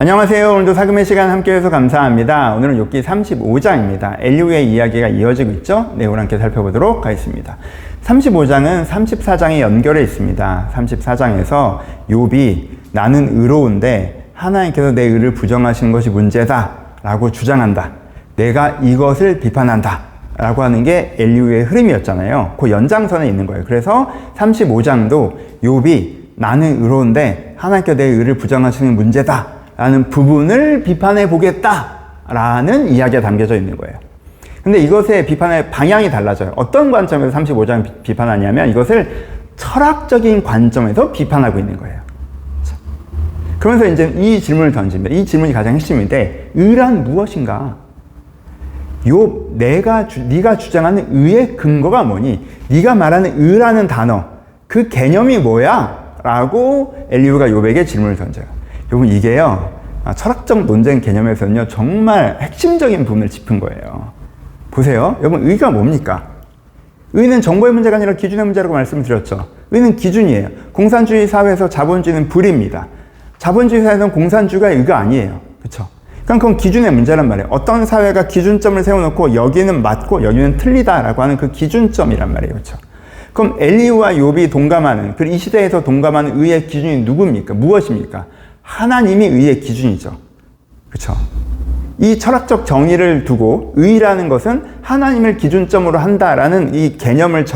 안녕하세요. 오늘도 사금의 시간 함께해서 감사합니다. 오늘은 욥기 35장입니다. 엘리우의 이야기가 이어지고 있죠? 네, 오늘 함께 살펴보도록 하겠습니다. 35장은 34장에 연결해 있습니다. 34장에서 욥이 나는 의로운데 하나님께서 내 의를 부정하시는 것이 문제다 라고 주장한다. 내가 이것을 비판한다. 라고 하는 게 엘리우의 흐름이었잖아요. 그 연장선에 있는 거예요. 그래서 35장도 욥이 나는 의로운데 하나님께 내 의를 부정하시는 문제다. 라는 부분을 비판해 보겠다라는 이야기가 담겨져 있는 거예요. 근데 이것의 비판의 방향이 달라져요. 어떤 관점에서 35장을 비판하냐면 이것을 철학적인 관점에서 비판하고 있는 거예요. 그러면서 이제 이 질문을 던집니다. 이 질문이 가장 핵심인데 의란 무엇인가? 요 내가 주, 네가 주장하는 의의 근거가 뭐니? 네가 말하는 의라는 단어 그 개념이 뭐야? 라고 엘리우가 욥에게 질문을 던져요. 여러분 이게요 아, 철학적 논쟁 개념에서는요 정말 핵심적인 부분을 짚은 거예요. 보세요. 여러분 의가 뭡니까? 의는 정보의 문제가 아니라 기준의 문제라고 말씀을 드렸죠. 의는 기준이에요. 공산주의 사회에서 자본주의는 불입니다. 자본주의 사회에서는 공산주의가 의가 아니에요. 그렇죠? 그럼 그건 기준의 문제란 말이에요. 어떤 사회가 기준점을 세워놓고 여기는 맞고 여기는 틀리다라고 하는 그 기준점이란 말이에요. 그렇죠? 그럼 엘리우와 욥이 동감하는 그 이 시대에서 동감하는 의의 기준이 누굽니까? 무엇입니까? 하나님이 의의 기준이죠. 그렇죠? 이 철학적 정의를 두고 의라는 것은 하나님을 기준점으로 한다라는 이 개념을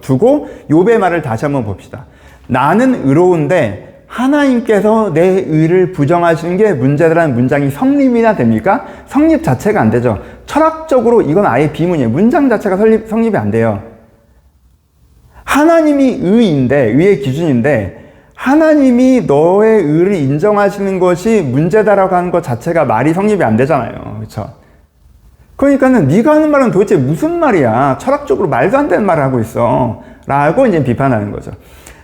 두고 욥의 말을 다시 한번 봅시다. 나는 의로운데 하나님께서 내 의를 부정하시는 게 문제다라는 문장이 성립이나 됩니까? 성립 자체가 안 되죠. 철학적으로 이건 아예 비문이에요. 문장 자체가 성립, 성립이 안 돼요. 하나님이 의인데, 의의 기준인데, 하나님이 너의 의를 인정하시는 것이 문제다라고 하는 것 자체가 말이 성립이 안 되잖아요. 그렇죠? 그러니까는 네가 하는 말은 도대체 무슨 말이야? 철학적으로 말도 안 되는 말을 하고 있어. 라고 이제 비판하는 거죠.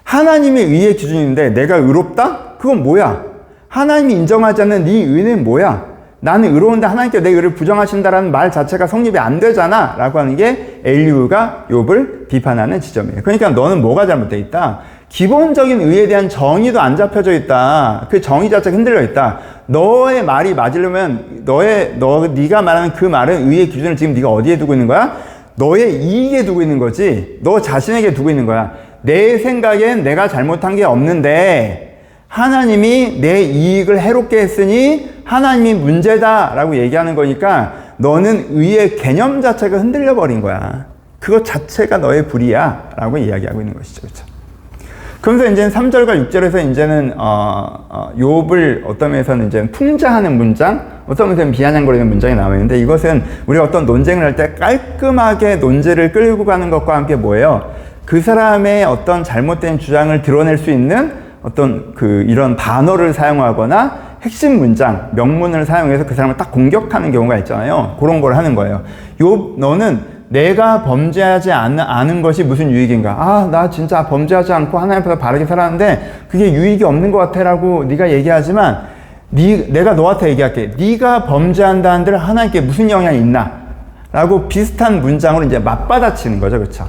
하나님의 의의 기준인데 내가 의롭다? 그건 뭐야? 하나님이 인정하지 않는 네 의는 뭐야? 나는 의로운데 하나님께 내 의를 부정하신다라는 말 자체가 성립이 안 되잖아. 라고 하는 게 엘리우가 욥을 비판하는 지점이에요. 그러니까 너는 뭐가 잘못되어 있다? 기본적인 의에 대한 정의도 안 잡혀져 있다. 그 정의 자체가 흔들려 있다. 너의 말이 맞으려면 너의 너 네가 말하는 그 말은 의의 기준을 지금 네가 어디에 두고 있는 거야? 너의 이익에 두고 있는 거지. 너 자신에게 두고 있는 거야. 내 생각엔 내가 잘못한 게 없는데 하나님이 내 이익을 해롭게 했으니 하나님이 문제다라고 얘기하는 거니까 너는 의의 개념 자체가 흔들려 버린 거야. 그것 자체가 너의 불이야라고 이야기하고 있는 것이죠. 그렇죠? 그러면서 이제 3절과 6절에서 이제는 어, 어, 욥을 어떤 면에서는 이제 풍자하는 문장, 어떤 면에서는 비아냥거리는 문장이 나와 있는데 이것은 우리가 어떤 논쟁을 할 때 깔끔하게 논제를 끌고 가는 것과 함께 뭐예요? 그 사람의 어떤 잘못된 주장을 드러낼 수 있는 어떤 그 이런 단어를 사용하거나 핵심 문장, 명문을 사용해서 그 사람을 딱 공격하는 경우가 있잖아요. 그런 걸 하는 거예요. 욥, 너는 내가 범죄하지 않는, 않은 것이 무슨 유익인가? 아, 나 진짜 범죄하지 않고 하나님 앞에서 바르게 살았는데 그게 유익이 없는 것 같아라고 네가 얘기하지만 네, 내가 너한테 얘기할게. 네가 범죄한다는들 하나님께 무슨 영향이 있나? 라고 비슷한 문장으로 이제 맞받아치는 거죠. 그렇죠?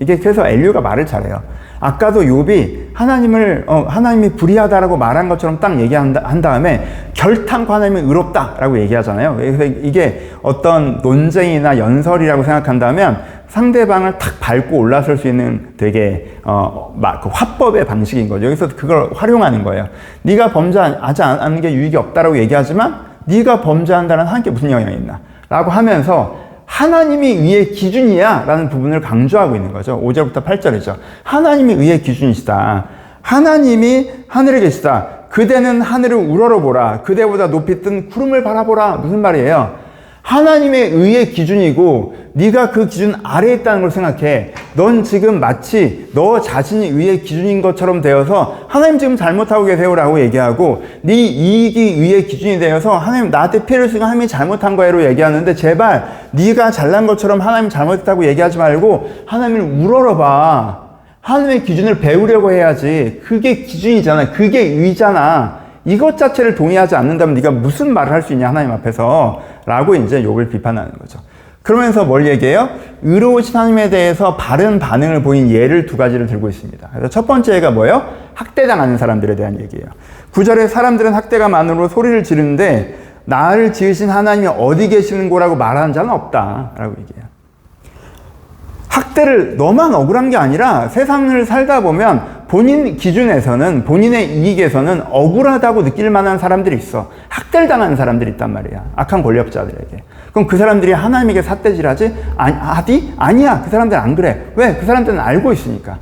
이게 그래서 엘류가 말을 잘해요. 아까도 욥이 하나님을 어, 하나님이 불의하다라고 말한 것처럼 딱 얘기한 한 다음에 결탄코 하나님은 의롭다라고 얘기하잖아요. 그래서 이게 어떤 논쟁이나 연설이라고 생각한다면 상대방을 탁 밟고 올라설 수 있는 되게 어, 그 화법의 방식인 거죠. 여기서 그걸 활용하는 거예요. 네가 범죄하지 않는 게 유익이 없다라고 얘기하지만 네가 범죄한다는 하나님께 무슨 영향이 있나? 라고 하면서 하나님이 위의 기준이야 라는 부분을 강조하고 있는 거죠. 5절부터 8절이죠. 하나님이 위의 기준이시다. 하나님이 하늘에 계시다. 그대는 하늘을 우러러보라. 그대보다 높이 뜬 구름을 바라보라. 무슨 말이에요? 하나님의 의의 기준이고 네가 그 기준 아래에 있다는 걸 생각해. 넌 지금 마치 너 자신이 의의 기준인 것처럼 되어서 하나님 지금 잘못하고 계세요라고 얘기하고 네 이익이 의의 기준이 되어서 하나님 나한테 피해를 쓰고 하나님이 잘못한 거예로 얘기하는데 제발 네가 잘난 것처럼 하나님 잘못했다고 얘기하지 말고 하나님을 우러러봐. 하나님의 기준을 배우려고 해야지. 그게 기준이잖아. 그게 의잖아. 이것 자체를 동의하지 않는다면 네가 무슨 말을 할 수 있냐 하나님 앞에서 라고 이제 욕을 비판하는 거죠. 그러면서 뭘 얘기해요? 의로우신 하나님에 대해서 바른 반응을 보인 예를 두 가지를 들고 있습니다. 그래서 첫 번째가 뭐예요? 학대당하는 사람들에 대한 얘기예요. 구절에 사람들은 학대가만으로 소리를 지르는데 나를 지으신 하나님이 어디 계시는 거라고 말하는 자는 없다라고 얘기해요. 학대를 너만 억울한 게 아니라 세상을 살다 보면 본인 기준에서는 본인의 이익에서는 억울하다고 느낄 만한 사람들이 있어. 학대를 당하는 사람들이 있단 말이야. 악한 권력자들에게. 그럼 그 사람들이 하나님에게 삿대질하지? 아니, 하디? 아니야. 그 사람들은 안 그래. 왜? 그 사람들은 알고 있으니까.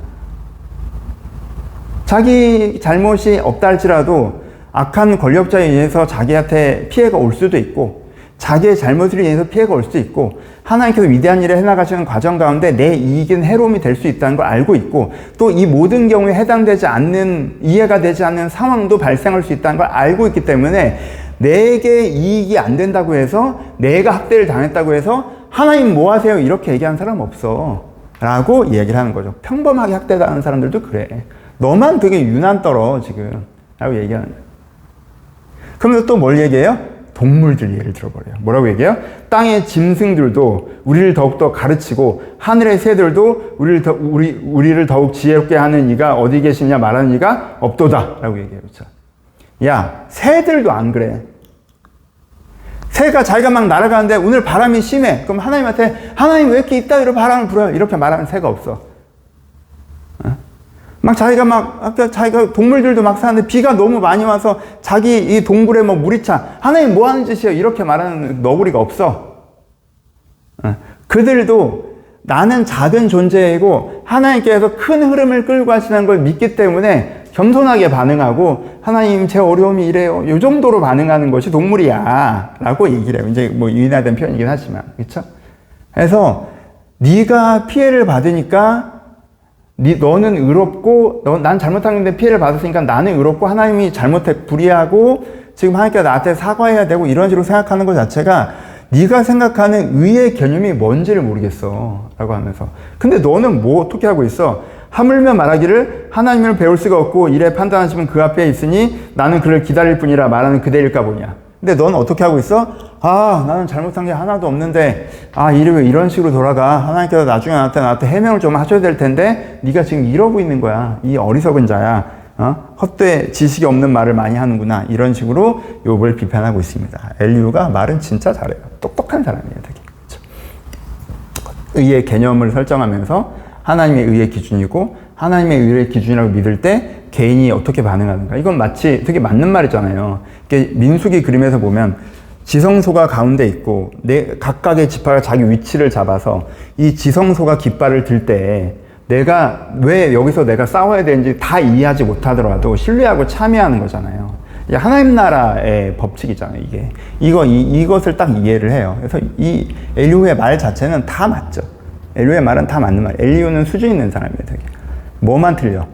자기 잘못이 없다 할지라도 악한 권력자에 의해서 자기한테 피해가 올 수도 있고 자기의 잘못으로 인해서 피해가 올 수도 있고 하나님께서 위대한 일을 해나가시는 과정 가운데 내 이익은 해로움이 될 수 있다는 걸 알고 있고 또 이 모든 경우에 해당되지 않는 이해가 되지 않는 상황도 발생할 수 있다는 걸 알고 있기 때문에 내게 이익이 안 된다고 해서 내가 학대를 당했다고 해서 하나님 뭐 하세요? 이렇게 얘기하는 사람 없어. 라고 이야기를 하는 거죠. 평범하게 학대당하는 사람들도 그래. 너만 되게 유난 떨어 지금. 라고 얘기하는 거예요. 그러면서 또 뭘 얘기해요? 동물들 예를 들어버려요. 뭐라고 얘기해요? 땅의 짐승들도 우리를 더욱더 가르치고 하늘의 새들도 우리를 더, 우리, 우리를 더욱 지혜롭게 하는 이가 어디 계시냐 말하는 이가 없도다. 라고 얘기해요. 그렇죠? 야, 새들도 안 그래. 새가 자기가 막 날아가는데 오늘 바람이 심해. 그럼 하나님한테 하나님 왜 이렇게 이따위로 바람을 불어요? 이렇게 말하는 새가 없어. 막 자기가 막 아까 자기가 동물들도 막 사는데 비가 너무 많이 와서 자기 이 동굴에 뭐 물이 차. 하나님 뭐 하는 짓이야 이렇게 말하는 너구리가 없어. 어. 그들도 나는 작은 존재이고 하나님께서 큰 흐름을 끌고 하시는 걸 믿기 때문에 겸손하게 반응하고 하나님 제 어려움이 이래요. 이 정도로 반응하는 것이 동물이야. 라고 얘기를 해요. 이제 뭐 유인화된 표현이긴 하지만. 그렇죠 그래서 네가 피해를 받으니까 니, 너는 의롭고 너, 난 잘못했는데 피해를 받았으니까 나는 의롭고 하나님이 잘못해 불의하고 지금 하나님께 나한테 사과해야 되고 이런 식으로 생각하는 것 자체가 네가 생각하는 의의 개념이 뭔지를 모르겠어. 라고 하면서. 근데 너는 뭐 어떻게 하고 있어? 하물며 말하기를 하나님을 배울 수가 없고 이래 판단하시면 그 앞에 있으니 나는 그를 기다릴 뿐이라 말하는 그대일까 보냐 근데 넌 어떻게 하고 있어? 아, 나는 잘못한 게 하나도 없는데, 아, 일이 왜 이런 식으로 돌아가? 하나님께서 나중에 나한테, 나한테 해명을 좀 하셔야 될 텐데, 네가 지금 이러고 있는 거야. 이 어리석은 자야. 어? 헛돼 지식이 없는 말을 많이 하는구나. 이런 식으로 욥을 비판하고 있습니다. 엘리우가 말은 진짜 잘해요. 똑똑한 사람이에요, 되게. 그렇죠? 의의 개념을 설정하면서 하나님의 의의 기준이고, 하나님의 의의 기준이라고 믿을 때 개인이 어떻게 반응하는가. 이건 마치 되게 맞는 말이잖아요. 민수기 그림에서 보면 지성소가 가운데 있고 내 각각의 지파가 자기 위치를 잡아서 이 지성소가 깃발을 들 때 내가 왜 여기서 내가 싸워야 되는지 다 이해하지 못하더라도 신뢰하고 참여하는 거잖아요. 하나님 나라의 법칙이잖아요, 이게. 이거, 이, 이것을 딱 이해를 해요. 그래서 이 엘리우의 말 자체는 다 맞죠. 엘리우의 말은 다 맞는 말. 엘리우는 수준 있는 사람이에요, 되게. 뭐만 틀려?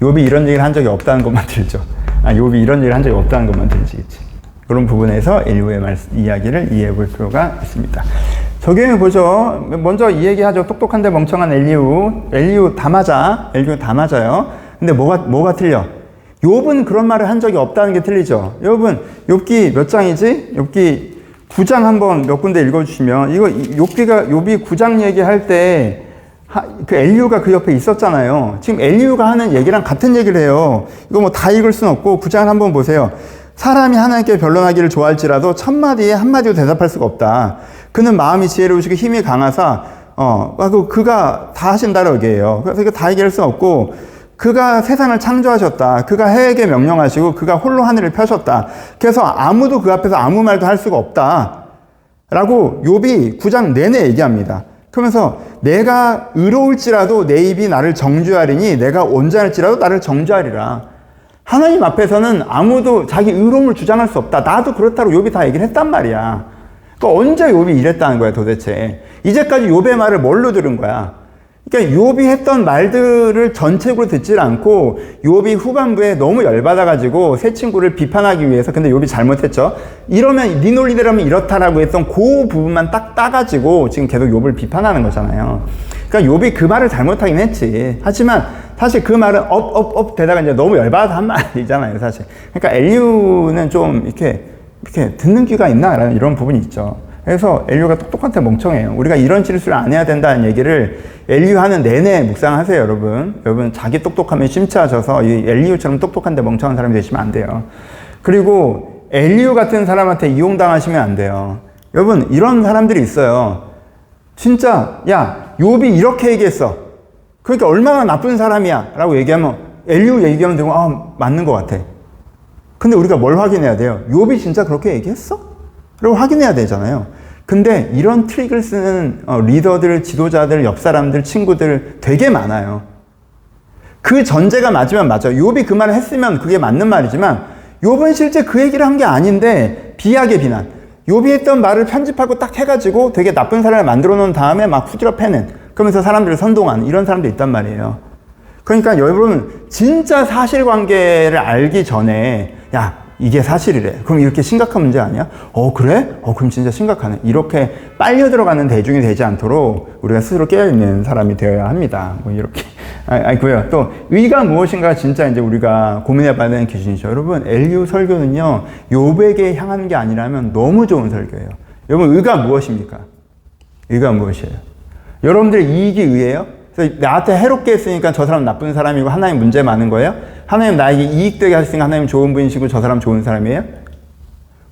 욥이 이런 얘기를 한 적이 없다는 것만 들죠. 아, 욥이 이런 얘기를 한 적이 없다는 것만 들지겠지. 그런 부분에서 엘리우의 말, 이야기를 이해해 볼 필요가 있습니다. 적용해 보죠. 먼저 이 얘기 하죠. 똑똑한데 멍청한 엘리우. 엘리우 다 맞아. 엘리우 다 맞아요. 근데 뭐가, 뭐가 틀려? 욥은 그런 말을 한 적이 없다는 게 틀리죠. 욥은 욥기 몇 장이지? 욥기 9장 한번 몇 군데 읽어주시면 이거 욥기가 욥이 9장 얘기할 때 그 엘리우가 그 옆에 있었잖아요. 지금 엘리우가 하는 얘기랑 같은 얘기를 해요. 이거 뭐 다 읽을 순 없고 구장을 한번 보세요. 사람이 하나님께 변론하기를 좋아할지라도 첫 마디에 한 마디로 대답할 수가 없다. 그는 마음이 지혜로우시고 힘이 강하사 어, 아, 그 그가 다 하신다라고 얘기해요. 그래서 이거 다 얘기할 수 없고 그가 세상을 창조하셨다. 그가 해에게 명령하시고 그가 홀로 하늘을 펴셨다. 그래서 아무도 그 앞에서 아무 말도 할 수가 없다. 라고 욥이 구장 내내 얘기합니다. 그러면서 내가 의로울지라도 내 입이 나를 정죄하리니 내가 온전할지라도 나를 정죄하리라. 하나님 앞에서는 아무도 자기 의로움을 주장할 수 없다. 나도 그렇다고 욥이 다 얘기를 했단 말이야. 그러니까 언제 욥이 이랬다는 거야 도대체. 이제까지 욥의 말을 뭘로 들은 거야? 그러니까 욥이 했던 말들을 전체적으로 듣질 않고 욥이 후반부에 너무 열받아 가지고 새 친구를 비판하기 위해서 근데 욥이 잘못했죠. 이러면 네 논리대로면 이렇다라고 했던 그 부분만 딱 따가지고 지금 계속 욥을 비판하는 거잖아요. 그러니까 욥이 그 말을 잘못하긴 했지. 하지만 사실 그 말은 업업업 되다가 이제 너무 열받아서 한 말이잖아요, 사실. 그러니까 엘리우는 좀 이렇게 이렇게 듣는 귀가 있나 라는 이런 부분이 있죠. 그래서 엘리후가 똑똑한테 멍청해요. 우리가 이런 실수를 안 해야 된다는 얘기를 엘리후 하는 내내 묵상하세요, 여러분. 여러분 자기 똑똑함에 심취하셔서 이 엘리후처럼 똑똑한데 멍청한 사람이 되시면 안 돼요. 그리고 엘리후 같은 사람한테 이용당하시면 안 돼요. 여러분 이런 사람들이 있어요. 진짜 야 욥이 이렇게 얘기했어. 그러니까 얼마나 나쁜 사람이야라고 얘기하면 엘리후 얘기하면 되고 아 맞는 것 같아. 근데 우리가 뭘 확인해야 돼요? 욥이 진짜 그렇게 얘기했어? 라고 확인해야 되잖아요. 근데 이런 트릭을 쓰는 어, 리더들, 지도자들, 옆 사람들, 친구들 되게 많아요. 그 전제가 맞으면 맞아요. 욥이 그 말을 했으면 그게 맞는 말이지만 욥은 실제 그 얘기를 한 게 아닌데 비약의 비난. 욥이 했던 말을 편집하고 딱 해가지고 되게 나쁜 사람을 만들어 놓은 다음에 막 후지러 패는 그러면서 사람들을 선동하는 이런 사람도 있단 말이에요. 그러니까 여러분 진짜 사실관계를 알기 전에 야 이게 사실이래. 그럼 이렇게 심각한 문제 아니야? 어 그래? 어 그럼 진짜 심각하네. 이렇게 빨려 들어가는 대중이 되지 않도록 우리가 스스로 깨어 있는 사람이 되어야 합니다. 뭐 이렇게 아이고요. 또 의가 무엇인가 진짜 이제 우리가 고민해 봐야 되는 기준이죠. 여러분 엘리우 설교는요 요백에 향한 게 아니라면 너무 좋은 설교예요. 여러분 의가 무엇입니까? 의가 무엇이에요? 여러분들의 이익이 의예요? 그래서 나한테 해롭게 했으니까 저 사람 나쁜 사람이고 하나님 문제 많은 거예요? 하나님 나에게 이익되게 하시니까 하나님 좋은 분이시고 저 사람 좋은 사람이에요?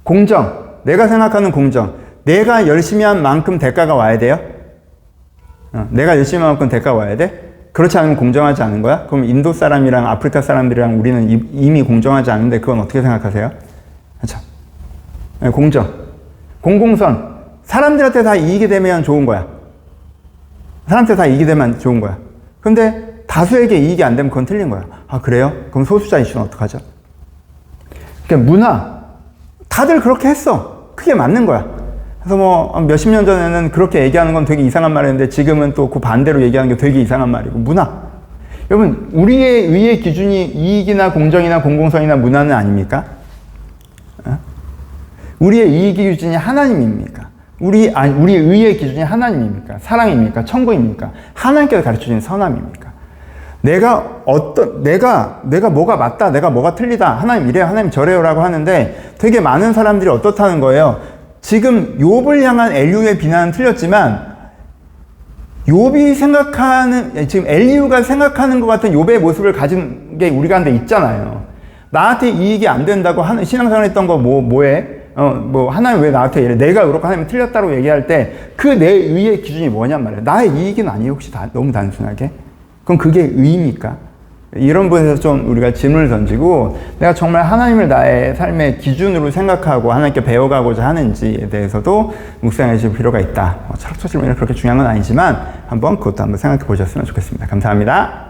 공정. 내가 생각하는 공정. 내가 열심히 한 만큼 대가가 와야 돼요? 어, 내가 열심히 한 만큼 대가가 와야 돼? 그렇지 않으면 공정하지 않은 거야? 그럼 인도 사람이랑 아프리카 사람들이랑 우리는 이- 이미 공정하지 않은데 그건 어떻게 생각하세요? 그렇죠? 네, 공정. 공공선. 사람들한테 다 이익이 되면 좋은 거야. 사람한테 다 이익이 되면 좋은 거야. 근데 다수에게 이익이 안 되면 그건 틀린 거야. 아, 그래요? 그럼 소수자 이슈는 어떡하죠? 그러니까 문화. 다들 그렇게 했어. 그게 맞는 거야. 그래서 뭐 몇십 년 전에는 그렇게 얘기하는 건 되게 이상한 말이었는데 지금은 또 그 반대로 얘기하는 게 되게 이상한 말이고 문화. 여러분 우리의 의의 기준이 이익이나 공정이나 공공성이나 문화는 아닙니까? 어? 우리의 이익 기준이 하나님입니까? 우리 아니 우리 의의 기준이 하나님입니까? 사랑입니까? 천국입니까? 하나님께서 가르쳐 주신 선함입니까? 내가 어떤 내가 내가 뭐가 맞다, 내가 뭐가 틀리다, 하나님 이래요, 하나님 저래요라고 하는데 되게 많은 사람들이 어떻다는 거예요. 지금 욥을 향한 엘리우의 비난은 틀렸지만 욥이 생각하는 지금 엘리우가 생각하는 것 같은 욥의 모습을 가진 게 우리 가운데 있잖아요. 나한테 이익이 안 된다고 하는 신앙생활 했던 거 뭐 뭐해? 어뭐 하나님 왜 나한테 이래? 내가 그렇고 하나님 틀렸다고 얘기할 때 그 내 의의 기준이 뭐냔 말이에요. 나의 이익은 아니에요. 혹시 다 너무 단순하게? 그럼 그게 의입니까? 이런 부분에서 좀 우리가 질문을 던지고 내가 정말 하나님을 나의 삶의 기준으로 생각하고 하나님께 배워가고자 하는지에 대해서도 묵상해 주실 필요가 있다. 뭐 철학적 질문이 그렇게 중요한 건 아니지만 한번 그것도 한번 생각해 보셨으면 좋겠습니다. 감사합니다.